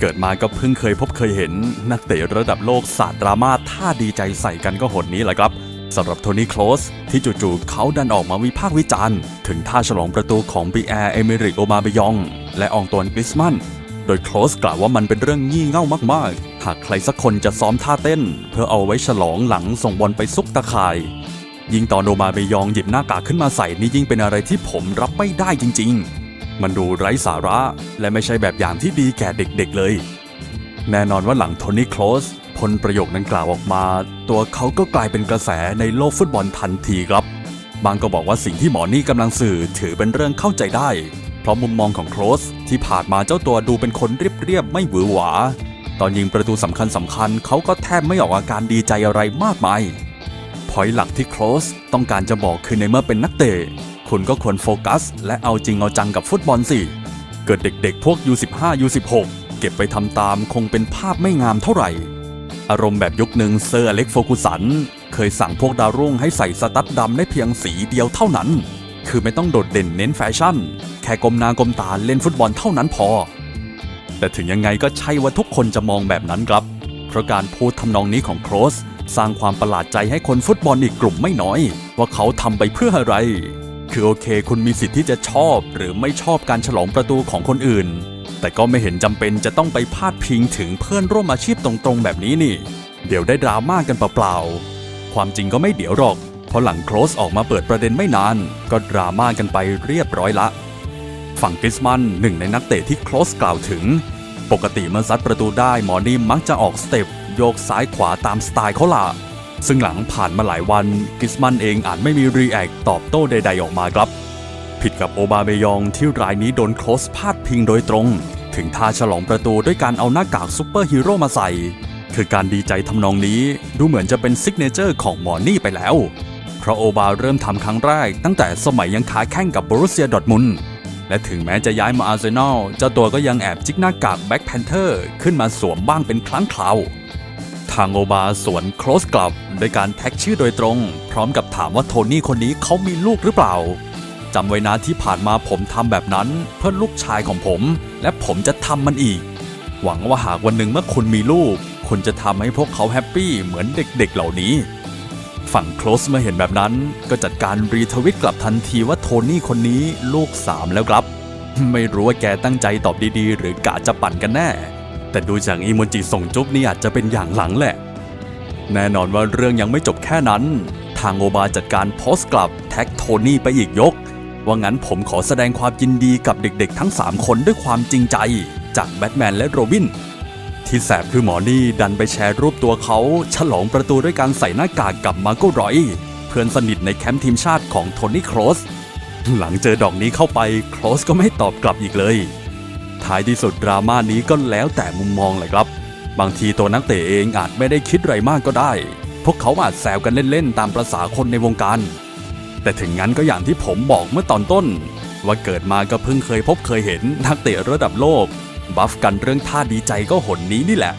เกิดมาก็เพิ่งเคยพบเคยเห็น นักเตะระดับโลกสาดดราม่าท่าดีใจใส่กันก็หนนี้แหละครับสำหรับโทนี่โคลสที่จู่ๆเขาดันออกมาวิพากษ์วิจารณ์ ถึงท่าฉลองประตูของบีแอร์เอเมริกโอมาเบยอง และอองตวนกริสมัน โดยโคลสกล่าวว่ามันเป็นเรื่องงี่เง่ามากๆ หากใครสักคนจะซ้อมท่าเต้น เพื่อเอาไว้ฉลองหลังส่งบอลไปซุกตะข่าย ยิ่งตอนโอมาเบยองหยิบหน้ากากขึ้นมาใส่นี่ยิ่งเป็นอะไรที่ผมรับไม่ได้จริง ๆ มันดูไร้สาระและไม่ใช่แบบอย่างที่ดีแก่เด็กๆเลย แน่นอนว่าหลังโทนี่โคลสพ้นประโยคนั้นกล่าวออกมา ตัวเขาก็กลายเป็นกระแสในโลกฟุตบอลทันทีครับ บางก็บอกว่าสิ่งที่หมอนี่กำลังสื่อถือเป็นเรื่องเข้าใจได้ เพราะมุมมองของโคลสที่ผ่านมาเจ้าตัวดูเป็นคนเรียบๆไม่หวือหวา ตอนยิงประตูสำคัญสำคัญๆเขาก็แทบไม่ออกอาการดีใจอะไรมากมายพอยหลักที่โคลสต้องการจะบอกคือในเมื่อเป็นนักเตะ คุณก็ควรโฟกัส และเอาจริงเอาจังกับฟุตบอลสิ เกิดเด็กๆ พวก U15 U16 เก็บไปทำตามคงเป็นภาพไม่งามเท่าไหร่ อารมณ์แบบยุคหนึ่งเซอร์อเล็กโฟกุสัน เคยสั่งพวกดาวรุ่งให้ใส่สตั๊ดดำได้เพียงสีเดียวเท่านั้น คือไม่ต้องโดดเด่นเน้นแฟชั่น แค่กลมนากลมตาเล่นฟุตบอลเท่านั้นพอ แต่ถึงยังไงก็ใช่ว่าทุกคนจะมองแบบนั้นครับ เพราะการพูดทำนองนี้ของโครสสร้างความประหลาดใจให้คนฟุตบอลอีกกลุ่มไม่น้อย ว่าเขาทำไปเพื่ออะไร คือโอเค คุณมีสิทธิ์ที่จะชอบหรือไม่ชอบการฉลองประตูของคนอื่น แต่ก็ไม่เห็นจำเป็นจะต้องไปพาดพิงถึงเพื่อนร่วมอาชีพตรงๆ แบบนี้นี่ เดี๋ยวได้ดราม่ากันเปล่าๆ ความจริงก็ไม่เดี๋ยวหรอกเพราะหลังโครสออกมาเปิดประเด็นไม่นาน ก็ดราม่ากันไปเรียบร้อยละ ฝั่งกริสมันหนึ่งในนักเตะที่โคลสกล่าวถึง ปกติเมื่อซัดประตูได้หมอนี่มักจะออกสเต็ปโยกซ้ายขวาตามสไตล์เขาละ ซึ่งหลังผ่านมาหลายวันกิสมันเองอาจไม่มีรีแอคตอบโต้ใด ๆ ออกมาครับ ผิดกับโอบาเมยองที่รายนี้โดนโคลสพาดพิงโดยตรง ถึงท่าฉลองประตูด้วยการเอาหน้ากากซูเปอร์ฮีโร่มาใส่ คือการดีใจทำนองนี้ดูเหมือนจะเป็นซิกเนเจอร์ของหมอนี่ไปแล้ว เพราะโอบาเริ่มทำครั้งแรก ตั้งแต่สมัยยังค้าแข่งกับบรูเซียดอทมุนและถึงแม้จะย้ายมาอาร์เซนอลเจ้าตัวก็ยังแอบจิกหน้ากากแบ็คแพนเทอร์ขึ้นมาสวมบ้างเป็นครั้งคราวทางโอบาสวนโคลสกลับ โดยการแท็กชื่อโดยตรง พร้อมกับถามว่าโทนี่คนนี้เขามีลูกหรือเปล่าจำไว้นะที่ผ่านมาผมทำแบบนั้นเพื่อลูกชายของผม และผมจะทำมันอีก หวังว่าหากวันหนึ่งเมื่อคุณมีลูก คุณจะทำให้พวกเขาแฮปปี้เหมือนเด็กๆเหล่านี้ ฝั่งโคลสเมื่อเห็นแบบนั้น ก็จัดการรีทวิตกลับทันทีว่าโทนี่คนนี้ลูกสามแล้วครับ ไม่รู้ว่าแกตั้งใจตอบดีๆ หรือกะจะปั่นกันแน่ แต่ดูจากอีโมจิส่งจุ๊บนี่อาจจะเป็นอย่างหลังแหละ แน่นอนว่าเรื่องยังไม่จบแค่นั้น ทางโอบาจัดการโพสต์กลับแท็กโทนี่ไปอีกยก ว่างั้นผมขอแสดงความยินดีกับเด็กๆ ทั้ง 3 คนด้วยความจริงใจ จากแบทแมนและโรบิน ที่แสบคือหมอนี่ดันไปแชร์รูปตัวเขา ฉลองประตูด้วยการใส่หน้ากากกับมาโกรอย เพื่อนสนิทในแคมป์ทีมชาติของโทนี่โครสหลังเจอดอกนี้เข้าไปโครสก็ไม่ตอบกลับอีกเลย ท้ายที่สุดดราม่านี้ก็แล้วแต่มุมมองเลยครับ บางทีตัวนักเตะเองอาจไม่ได้คิดไรมากก็ได้ พวกเขาอาจแซวกันเล่นๆ ตามประษาคนในวงการ แต่ถึงงั้นก็อย่างที่ผมบอกเมื่อตอนต้น ว่าเกิดมาก็เพิ่งเคยพบเคยเห็นนักเตะระดับโลก บัฟกันเรื่องท่าดีใจก็หนนี้นี่แหละ